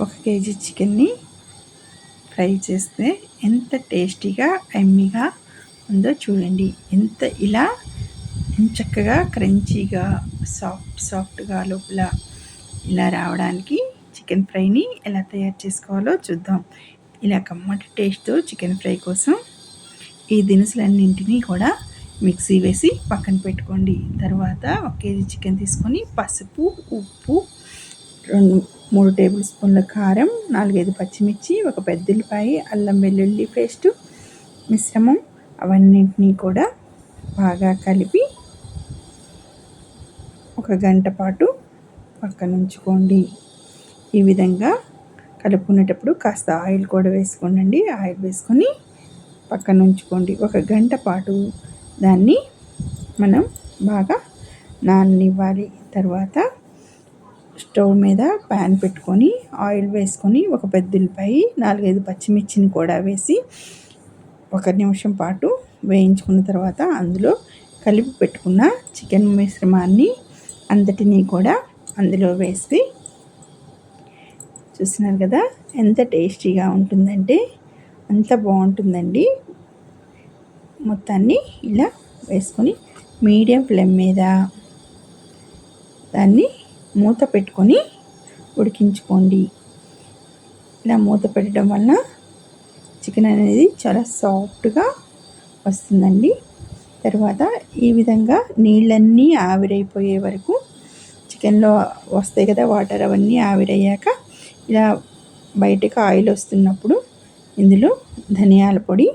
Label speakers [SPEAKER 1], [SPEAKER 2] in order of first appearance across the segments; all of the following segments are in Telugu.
[SPEAKER 1] ఒక కేజీ చికెన్ని ఫ్రై చేస్తే ఎంత టేస్టీగా ఎమ్మీగా ఉందో చూడండి. ఎంత ఇలా చక్కగా క్రంచీగా సాఫ్ట్ సాఫ్ట్గా లోపల ఇలా రావడానికి చికెన్ ఫ్రైని ఎలా తయారు చేసుకోవాలో చూద్దాం. ఇలా కమ్మటి టేస్ట్తో చికెన్ ఫ్రై కోసం ఈ దినుసులన్నింటినీ కూడా మిక్సీ వేసి పక్కన పెట్టుకోండి. తర్వాత ఒక కేజీ చికెన్ తీసుకొని పసుపు ఉప్పు రెండు మూడు టేబుల్ స్పూన్ల కారం నాలుగైదు పచ్చిమిర్చి ఒక పెద్దల్లిపాయ అల్లం వెల్లుల్లి పేస్టు మిశ్రమం అవన్నింటినీ కూడా బాగా కలిపి ఒక గంట పాటు పక్కన ఉంచుకోండి ఈ విధంగా కలుపుకునేటప్పుడు కాస్త ఆయిల్ కూడా వేసుకోండి ఆయిల్ వేసుకొని పక్కన ఉంచుకోండి ఒక గంట పాటు దాన్ని మనం బాగా నాననివ్వాలి. తర్వాత స్టవ్ మీద ప్యాన్ పెట్టుకొని ఆయిల్ వేసుకొని ఒక పెద్దలపై నాలుగైదు పచ్చిమిర్చిని కూడా వేసి ఒక నిమిషం పాటు వేయించుకున్న తర్వాత అందులో కలిపి పెట్టుకున్న చికెన్ మిశ్రమాన్ని అంతటినీ కూడా అందులో వేసి చూస్తున్నారు కదా ఎంత టేస్టీగా ఉంటుందంటే అంత బాగుంటుందండి. మొత్తాన్ని ఇలా వేసుకొని మీడియం ఫ్లేమ్ మీద దాన్ని మూత పెట్టుకొని ఉడికించుకోండి. ఇలా మూత పెట్టడం వలన చికెన్ అనేది చాలా సాఫ్ట్గా వస్తుందండి. తర్వాత ఈ విధంగా నీళ్ళన్నీ ఆవిరైపోయే వరకు చికెన్లో వస్తాయి కదా వాటర్ అవన్నీ ఆవిరయ్యాక ఇలా బయటకు ఆయిల్ వస్తున్నప్పుడు ఇందులో ధనియాల పొడి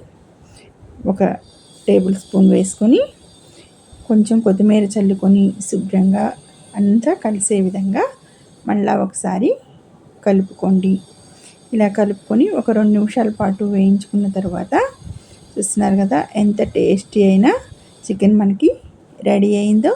[SPEAKER 1] ఒక టేబుల్ స్పూన్ వేసుకొని కొంచెం కొత్తిమీర చల్లుకొని శుభ్రంగా అంతా కలిసే విధంగా మళ్ళీ ఒకసారి కలుపుకోండి. ఇలా కలుపుకొని ఒక రెండు నిమిషాల పాటు వేయించుకున్న తర్వాత చూస్తున్నారు కదా ఎంత టేస్టీ అయినా చికెన్ మనకి రెడీ అయిందో